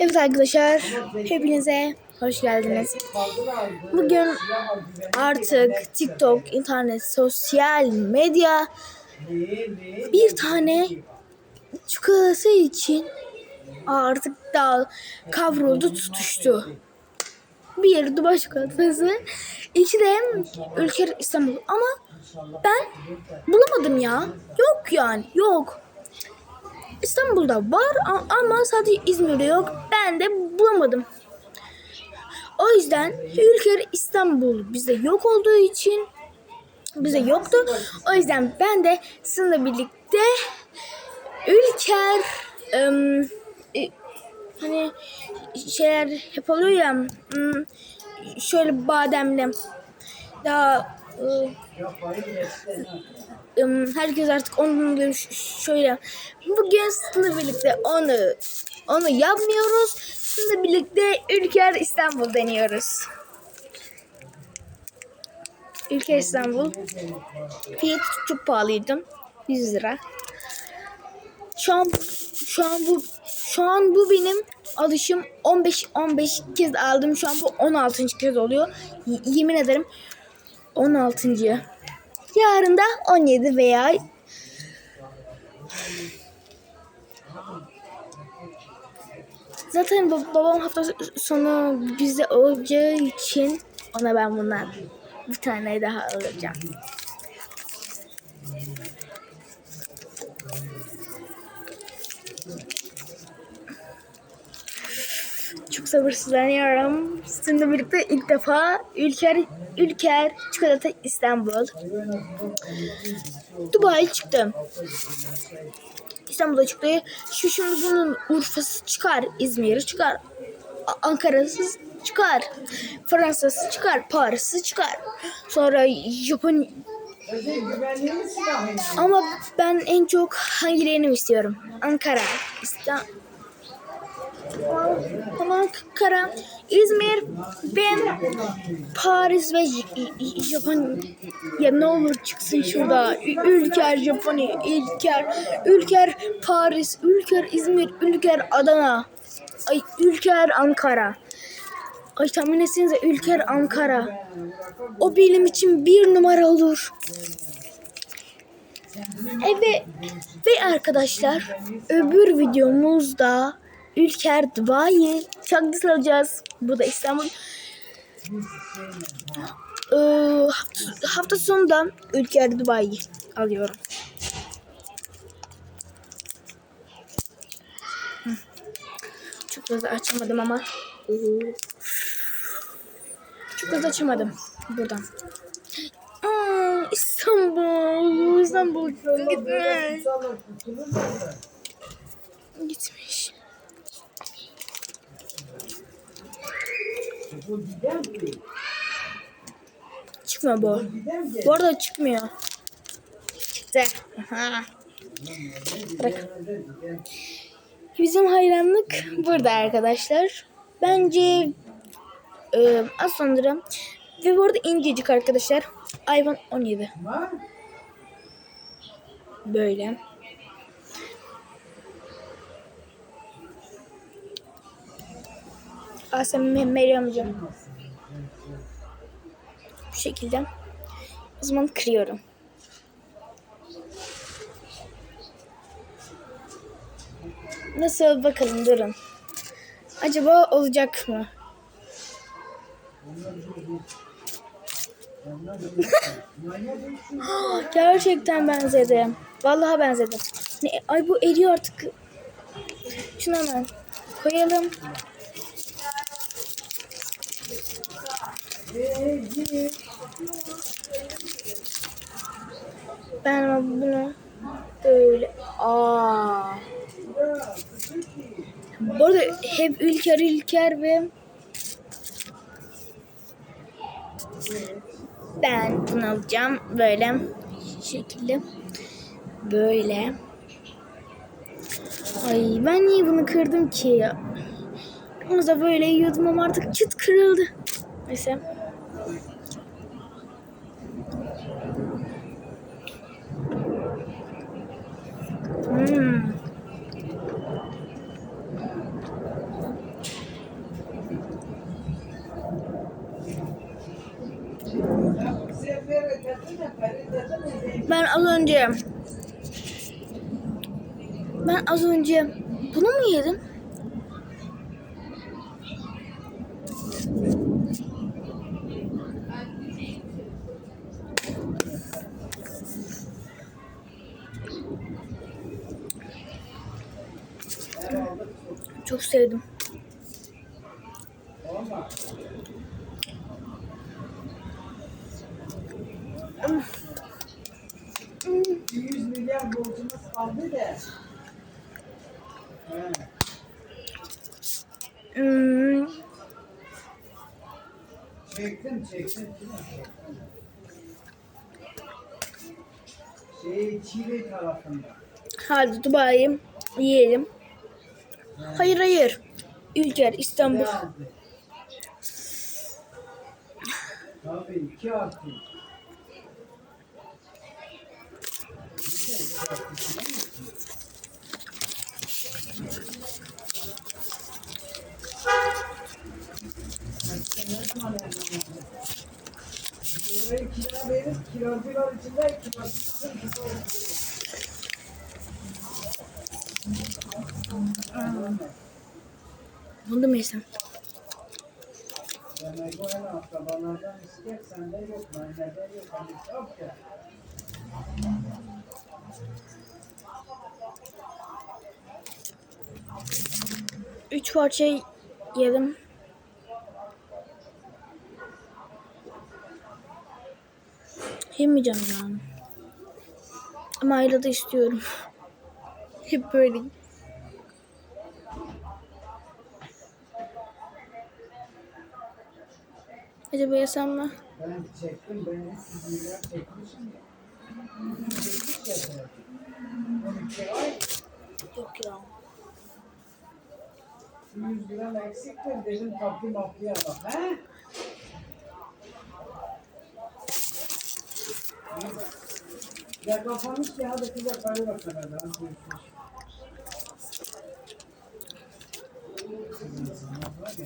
Evet arkadaşlar, hepinize hoş geldiniz. Bugün artık TikTok, internet, sosyal medya bir tane çikolatası için artık daha kavruldu, tutuştu. Bir Dubai çikolatası, iki de Ülker İstanbul. Ama ben bulamadım ya. Yok yani, yok. İstanbul'da var ama sadece İzmir'de yok. Ben de bulamadım. O yüzden Ülker İstanbul bizde yok olduğu için bize yoktu. O yüzden ben de sizinle birlikte Ülker ım, hani şeyler hep oluyor ya ım, şöyle bademli daha ı, Im, herkes artık onun gibi ş- şöyle bugün sizinle birlikte onu onu yapmıyoruz. Sizinle birlikte Ülker İstanbul deniyoruz. Ülker İstanbul fiyatı çok pahalıydı. 100 lira. Şu an şu an bu şu an bu benim alışım 15 15 kez aldım. Şu an bu 16. kez oluyor. Y- yemin ederim 16. Yarın da 17 veya Zaten bab- babam hafta sonu bizde olacağı için ona ben bundan bir tane daha alacağım. Çok sabırsızlanıyorum. Sizinle birlikte ilk defa Ülker Ülker Çikolata İstanbul. Dubai çıktı. İstanbul'a çıktı. Şu şimdi bunun Urfa'sı çıkar, İzmir'i çıkar. Ankara'sı çıkar. Fransa'sı çıkar, Paris'i çıkar. Sonra Japon ama ben en çok hangilerini istiyorum? Ankara, İstanbul. Ankara, İzmir ve Paris ve J- Japon ya ne olur çıksın şurada. Ülker Japonya Ülker Ülker Paris Ülker İzmir Ülker Adana. Ay Ülker Ankara. Ay tahmin etsenize Ülker Ankara. O benim için bir numara olur. Evet. Ve arkadaşlar öbür videomuzda Ülker Dubai şarkısı alacağız. Bu da İstanbul. Ee, hafta, hafta sonunda Ülker Dubai alıyorum. Çok fazla açamadım ama. Çok fazla açamadım buradan. Aa, İstanbul, İstanbul gitme. Gitmiş. Çıkmıyor bu. Bu arada çıkmıyor. Çıktı. Aha. Bırak. Bizim hayranlık burada arkadaşlar. Bence e, az sonra ve bu arada incecik arkadaşlar. Ayvan 17. Böyle. Asem Meryem hocam. Bu şekilde. O zaman kırıyorum. Nasıl bakalım durun. Acaba olacak mı? Gerçekten benzedi. Vallahi benzedi. Ne, ay bu eriyor artık. Şunu hemen koyalım. Ben bunu böyle aa. Bu arada hep ülker ülker ve ben bunu alacağım. Böyle şekilde. Böyle. Ay ben niye bunu kırdım ki onu da böyle yiyordum ama artık çıt kırıldı. Neyse Hmm. Ben az önce ben az önce bunu mu yedim? Çok sevdim. Olma. Bir 100 milyar borcumuz kaldı da. He. Hmm, Çektim çektim. Şey Çile tarafında. hadi Dubai'yi yiyelim. Hayır hayır. Ülker İstanbul. Tabii iki artı. Bunu da mı yesem? Yani bu en akrabalardan istek sende yok, bende yok. Hani. Üç parça yedim. Yemeyeceğim yani. Ama ayrı da istiyorum. Hep böyle. Acaba yesem mi? Ben çektim, ben 300 milyar çekmişim ya. Çekmiş ya sen. 12 ay, Yok ya. 100 liram eksiktir dedim tatlı mafya bak. He? Ya kapanmış ya hadi kıza karı bakalım. Hadi görüşürüz. Kızım, sana bak ya.